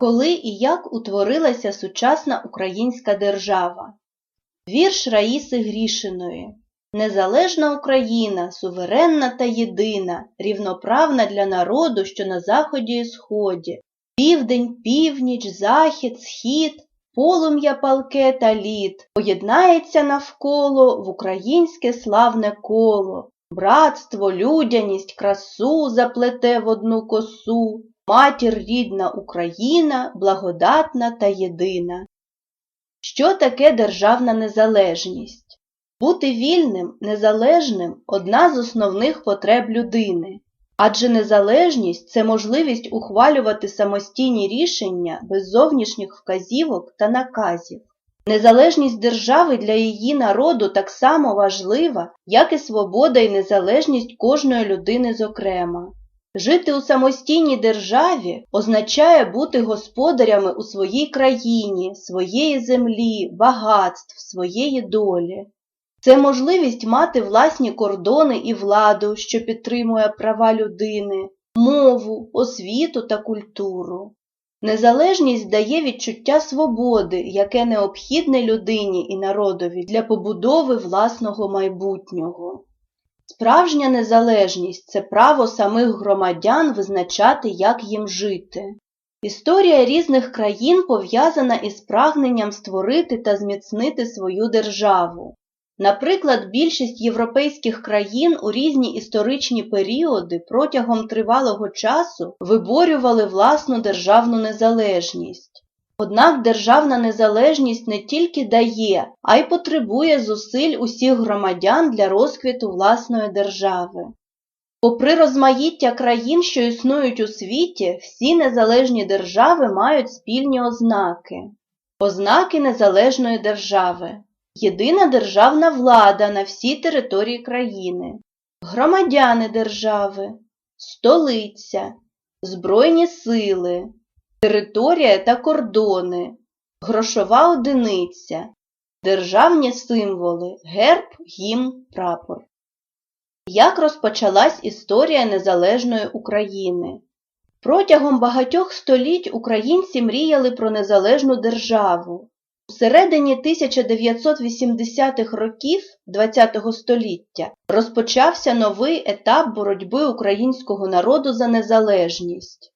Коли і як утворилася сучасна українська держава? Вірш Раїси Грішиної. Незалежна Україна, суверенна та єдина, рівноправна для народу, що на заході і сході, південь, північ, захід, схід, полум'я палке та лід, поєднається навколо в українське славне коло, братство, людяність, красу заплете в одну косу, матір рідна Україна, благодатна та єдина. Що таке державна незалежність? Бути вільним, незалежним одна з основних потреб людини. Адже незалежність це можливість ухвалювати самостійні рішення без зовнішніх вказівок та наказів. Незалежність держави для її народу так само важлива, як і свобода і незалежність кожної людини зокрема. Жити у самостійній державі означає бути господарями у своїй країні, своєї землі, багатств, своєї долі. Це можливість мати власні кордони і владу, що підтримує права людини, мову, освіту та культуру. Незалежність дає відчуття свободи, яке необхідне людині і народові для побудови власного майбутнього. Справжня незалежність це право самих громадян визначати, як їм жити. Історія різних країн пов'язана із прагненням створити та зміцнити свою державу. Наприклад, більшість європейських країн у різні історичні періоди протягом тривалого часу виборювали власну державну незалежність. Однак державна незалежність не тільки дає, а й потребує зусиль усіх громадян для розквіту власної держави. Попри розмаїття країн, що існують у світі, всі незалежні держави мають спільні ознаки. Ознаки незалежної держави. Єдина державна влада на всій території країни, громадяни держави, столиця, збройні сили, територія та кордони, грошова одиниця, державні символи, герб, гімн, прапор. Як розпочалась історія незалежної України? Протягом багатьох століть українці мріяли про незалежну державу. У середині 1980-х років ХХ століття розпочався новий етап боротьби українського народу за незалежність.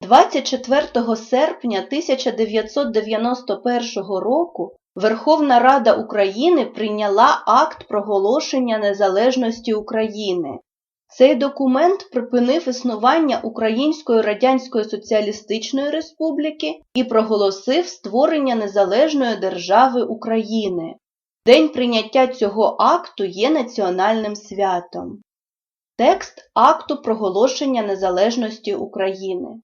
24 серпня 1991 року Верховна Рада України прийняла акт проголошення незалежності України. Цей документ припинив існування Української Радянської Соціалістичної Республіки і проголосив створення Незалежної держави України. День прийняття цього акту є національним святом. Текст акту проголошення незалежності України.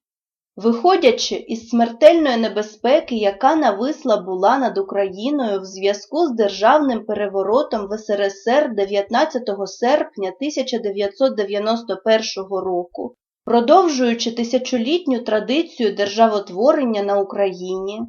Виходячи із смертельної небезпеки, яка нависла була над Україною в зв'язку з державним переворотом в СРСР 19 серпня 1991 року, продовжуючи тисячолітню традицію державотворення на Україні,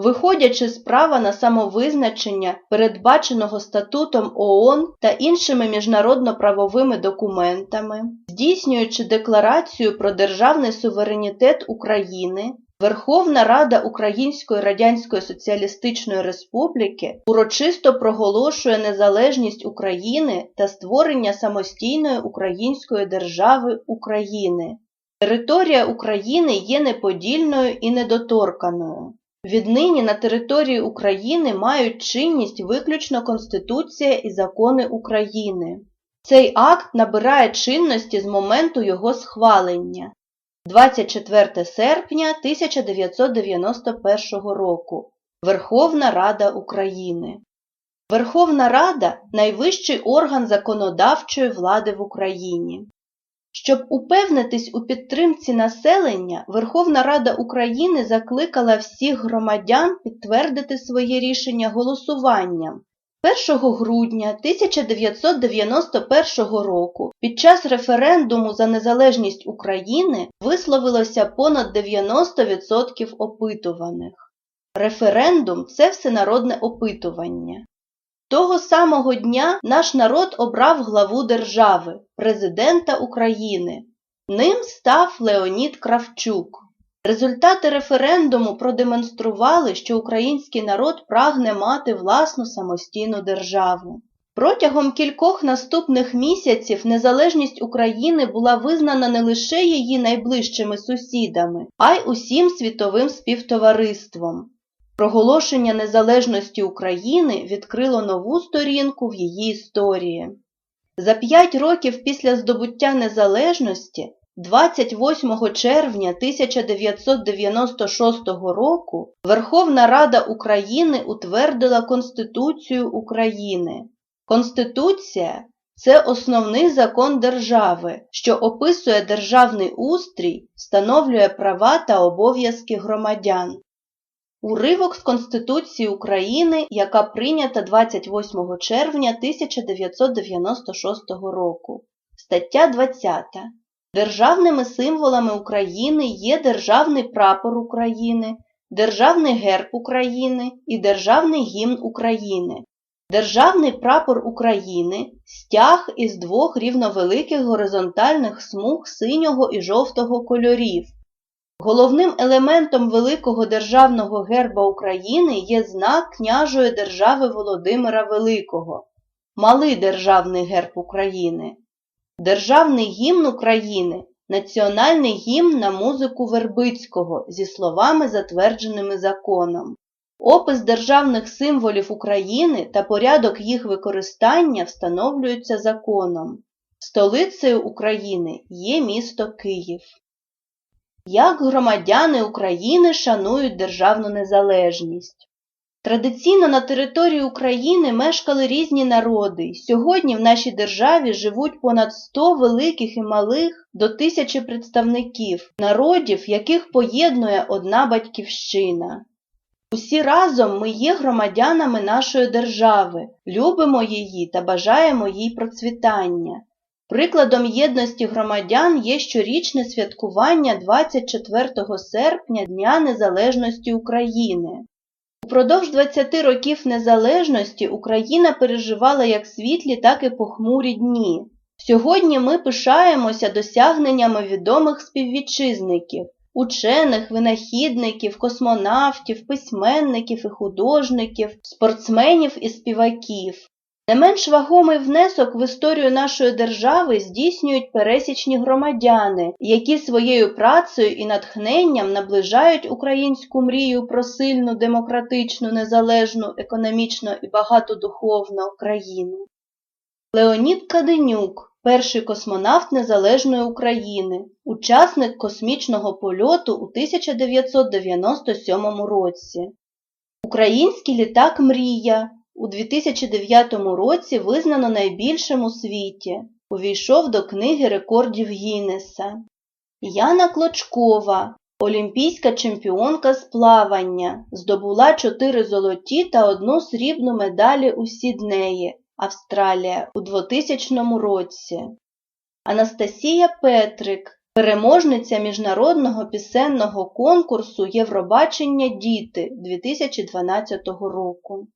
виходячи з права на самовизначення, передбаченого статутом ООН та іншими міжнародно-правовими документами, здійснюючи декларацію про державний суверенітет України, Верховна Рада Української Радянської Соціалістичної Республіки урочисто проголошує незалежність України та створення самостійної української держави України. Територія України є неподільною і недоторканою. Віднині на території України мають чинність виключно Конституція і закони України. Цей акт набирає чинності з моменту його схвалення 24 серпня 1991 року. Верховна Рада України. Верховна Рада найвищий орган законодавчої влади в Україні. Щоб упевнитись у підтримці населення, Верховна Рада України закликала всіх громадян підтвердити своє рішення голосуванням. 1 грудня 1991 року під час референдуму за незалежність України висловилося понад 90% опитуваних. Референдум це всенародне опитування. Того самого дня наш народ обрав главу держави, президента України. Ним став Леонід Кравчук. Результати референдуму продемонстрували, що український народ прагне мати власну самостійну державу. Протягом кількох наступних місяців незалежність України була визнана не лише її найближчими сусідами, а й усім світовим співтовариством. Проголошення незалежності України відкрило нову сторінку в її історії. За п'ять років після здобуття незалежності, 28 червня 1996 року, Верховна Рада України утвердила Конституцію України. Конституція це основний закон держави, що описує державний устрій, встановлює права та обов'язки громадян. Уривок з Конституції України, яка прийнята 28 червня 1996 року. Стаття 20. Державними символами України є Державний прапор України, Державний герб України і Державний гімн України. Державний прапор України стяг із двох рівновеликих горизонтальних смуг синього і жовтого кольорів. Головним елементом великого державного герба України є знак княжої держави Володимира Великого, малий державний герб України. Державний гімн України національний гімн на музику Вербицького зі словами, затвердженими законом. Опис державних символів України та порядок їх використання встановлюються законом. Столицею України є місто Київ. Як громадяни України шанують державну незалежність? Традиційно на території України мешкали різні народи. Сьогодні в нашій державі живуть понад 100 великих і малих до тисячі представників, народів, яких поєднує одна батьківщина. Усі разом ми є громадянами нашої держави, любимо її та бажаємо їй процвітання. Прикладом єдності громадян є щорічне святкування 24 серпня Дня Незалежності України. Упродовж 20 років незалежності Україна переживала як світлі, так і похмурі дні. Сьогодні ми пишаємося досягненнями відомих співвітчизників, учених, винахідників, космонавтів, письменників і художників, спортсменів і співаків. Не менш вагомий внесок в історію нашої держави здійснюють пересічні громадяни, які своєю працею і натхненням наближають українську мрію про сильну, демократичну, незалежну, економічно і багатодуховну країну. Леонід Каденюк, перший космонавт Незалежної України, учасник космічного польоту у 1997 році. Український літак Мрія у 2009 році визнано найбільшим у світі, увійшов до Книги рекордів Гіннеса. Яна Клочкова, олімпійська чемпіонка з плавання, здобула 4 золоті та одну срібну медалі у Сіднеї, Австралія, у 2000 році. Анастасія Петрик, переможниця міжнародного пісенного конкурсу Євробачення Діти 2012 року.